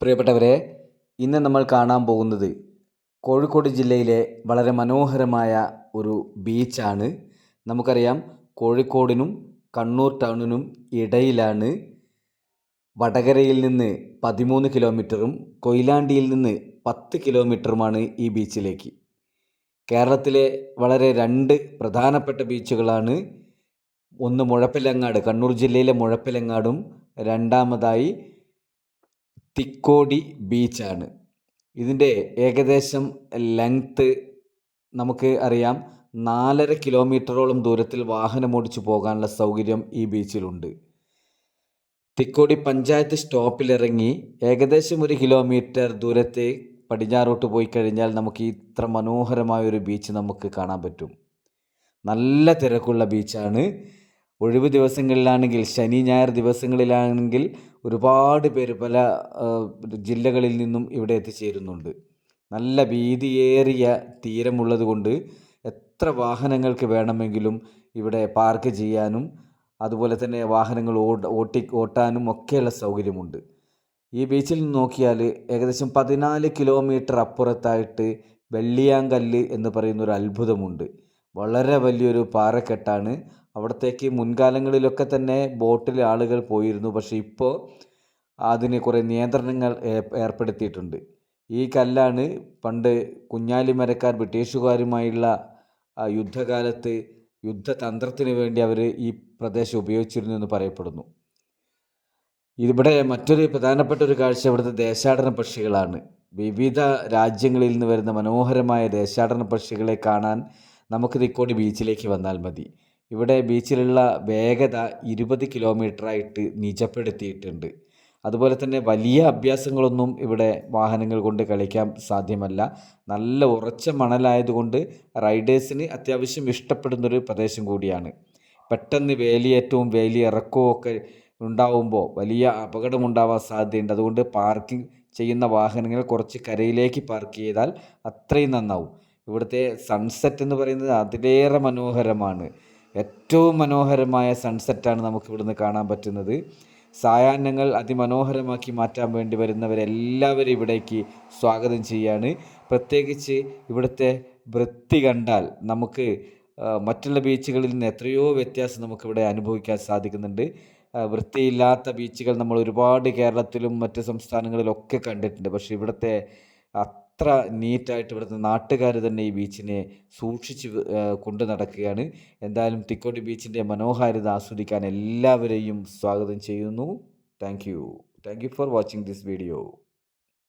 പ്രിയപ്പെട്ടവരെ ഇന്ന് നമ്മൾ കാണാൻ പോകുന്നത് കോഴിക്കോട് ജില്ലയിലെ വളരെ മനോഹരമായ ഒരു ബീച്ചാണ്. നമുക്കറിയാം കോഴിക്കോടിനും കണ്ണൂർ ടൗണിനും ഇടയിലാണ് വടകരയിൽ നിന്ന് പതിമൂന്ന് കിലോമീറ്ററും കൊയിലാണ്ടിയിൽ നിന്ന് പത്ത് കിലോമീറ്ററുമാണ് ഈ ബീച്ചിലേക്ക്. കേരളത്തിലെ വളരെ രണ്ട് പ്രധാനപ്പെട്ട ബീച്ചുകളാണ്. ഒന്ന് മുഴപ്പിലങ്ങാട് കണ്ണൂർ ജില്ലയിലെ മുഴപ്പിലങ്ങാടും രണ്ടാമതായി തിക്കോടി ബീച്ചാണ്. ഇതിന്റെ ഏകദേശം ലെങ്ത്ത് നമുക്ക് അറിയാം. നാലര കിലോമീറ്ററോളം ദൂരത്തിൽ വാഹനം ഓടിച്ചു പോകാനുള്ള സൗകര്യം ഈ ബീച്ചിലുണ്ട്. തിക്കോടി പഞ്ചായത്ത് സ്റ്റോപ്പിലിറങ്ങി ഏകദേശം ഒരു കിലോമീറ്റർ ദൂരത്തെ പടിഞ്ഞാറോട്ട് പോയി കഴിഞ്ഞാൽ നമുക്ക് ഇത്ര മനോഹരമായ ഒരു ബീച്ച് നമുക്ക് കാണാൻ പറ്റും. നല്ല തിരക്കുള്ള ബീച്ചാണ്. ഒഴിവ് ദിവസങ്ങളിലാണെങ്കിൽ ശനി ഞായർ ദിവസങ്ങളിലാണെങ്കിൽ ഒരുപാട് പേര് പല ജില്ലകളിൽ നിന്നും ഇവിടെ എത്തിച്ചേരുന്നുണ്ട്. നല്ല വീതിയേറിയ തീരമുള്ളത് കൊണ്ട് എത്ര വാഹനങ്ങൾക്ക് വേണമെങ്കിലും ഇവിടെ പാർക്ക് ചെയ്യാനും അതുപോലെ തന്നെ വാഹനങ്ങൾ ഓട്ടി ഓട്ടാനും ഒക്കെയുള്ള സൗകര്യമുണ്ട്. ഈ ബീച്ചിൽ നിന്ന് നോക്കിയാൽ ഏകദേശം പതിനാല് കിലോമീറ്റർ അപ്പുറത്തായിട്ട് വെള്ളിയാങ്കല്ല് എന്ന് പറയുന്ന ഒരു അത്ഭുതമുണ്ട്. വളരെ വലിയൊരു പാറക്കെട്ടാണ്. അവിടത്തേക്ക് മുൻകാലങ്ങളിലൊക്കെ തന്നെ ബോട്ടിൽ ആളുകൾ പോയിരുന്നു. പക്ഷേ ഇപ്പോൾ അതിന് കുറേ നിയന്ത്രണങ്ങൾ ഏർപ്പെടുത്തിയിട്ടുണ്ട്. ഈ കല്ലാണ് പണ്ട് കുഞ്ഞാലിമരക്കാർ ബ്രിട്ടീഷുകാരുമായുള്ള യുദ്ധകാലത്ത് യുദ്ധതന്ത്രത്തിന് വേണ്ടി അവർ ഈ പ്രദേശം ഉപയോഗിച്ചിരുന്നു എന്ന് പറയപ്പെടുന്നു. ഇവിടെ മറ്റൊരു പ്രധാനപ്പെട്ട ഒരു കാഴ്ച ഇവിടുത്തെ ദേശാടന പക്ഷികളാണ്. വിവിധ രാജ്യങ്ങളിൽ നിന്ന് വരുന്ന മനോഹരമായ ദേശാടന പക്ഷികളെ കാണാൻ നമുക്ക് തിക്കോടി ബീച്ചിലേക്ക് വന്നാൽ മതി. ഇവിടെ ബീച്ചിലുള്ള വേഗത ഇരുപത് കിലോമീറ്ററായിട്ട് നിജപ്പെടുത്തിയിട്ടുണ്ട്. അതുപോലെ തന്നെ വലിയ അഭ്യാസങ്ങളൊന്നും ഇവിടെ വാഹനങ്ങൾ കൊണ്ട് കളിക്കാൻ സാധ്യമല്ല. നല്ല ഉറച്ച മണലായതുകൊണ്ട് റൈഡേഴ്സിന് അത്യാവശ്യം ഇഷ്ടപ്പെടുന്നൊരു പ്രദേശം കൂടിയാണ്. പെട്ടെന്ന് വേലിയേറ്റവും വേലിയിറക്കവും ഒക്കെ ഉണ്ടാവുമ്പോൾ വലിയ അപകടമുണ്ടാവാൻ സാധ്യതയുണ്ട്. അതുകൊണ്ട് പാർക്കിംഗ് ചെയ്യുന്ന വാഹനങ്ങൾ കുറച്ച് കരയിലേക്ക് പാർക്ക് ചെയ്താൽ അത്രയും നന്നാവും. ഇവിടുത്തെ സൺസെറ്റ് എന്ന് പറയുന്നത് അതിലേറെ മനോഹരമാണ്. ഏറ്റവും മനോഹരമായ സൺസെറ്റാണ് നമുക്ക് ഇവിടുന്ന് കാണാൻ പറ്റുന്നത്. സായാഹ്നങ്ങൾ അതിമനോഹരമാക്കി മാറ്റാൻ വേണ്ടി വരുന്നവരെല്ലാവരും ഇവിടേക്ക് സ്വാഗതം ചെയ്യാണ്. പ്രത്യേകിച്ച് ഇവിടുത്തെ വൃത്തി കണ്ടാൽ നമുക്ക് മറ്റുള്ള ബീച്ചുകളിൽ നിന്ന് എത്രയോ വ്യത്യാസം നമുക്കിവിടെ അനുഭവിക്കാൻ സാധിക്കുന്നുണ്ട്. വൃത്തിയില്ലാത്ത ബീച്ചുകൾ നമ്മൾ ഒരുപാട് കേരളത്തിലും മറ്റ് സംസ്ഥാനങ്ങളിലൊക്കെ കണ്ടിട്ടുണ്ട്. പക്ഷേ ഇവിടുത്തെ അത്ര നീറ്റായിട്ട് ഇവിടുത്തെ നാട്ടുകാർ തന്നെ ഈ ബീച്ചിനെ സൂക്ഷിച്ച് കൊണ്ടു നടക്കുകയാണ്. എന്തായാലും തിക്കോടി ബീച്ചിന്റെ മനോഹാരിത ആസ്വദിക്കാൻ എല്ലാവരെയും സ്വാഗതം ചെയ്യുന്നു. Thank you. Thank you for watching this video.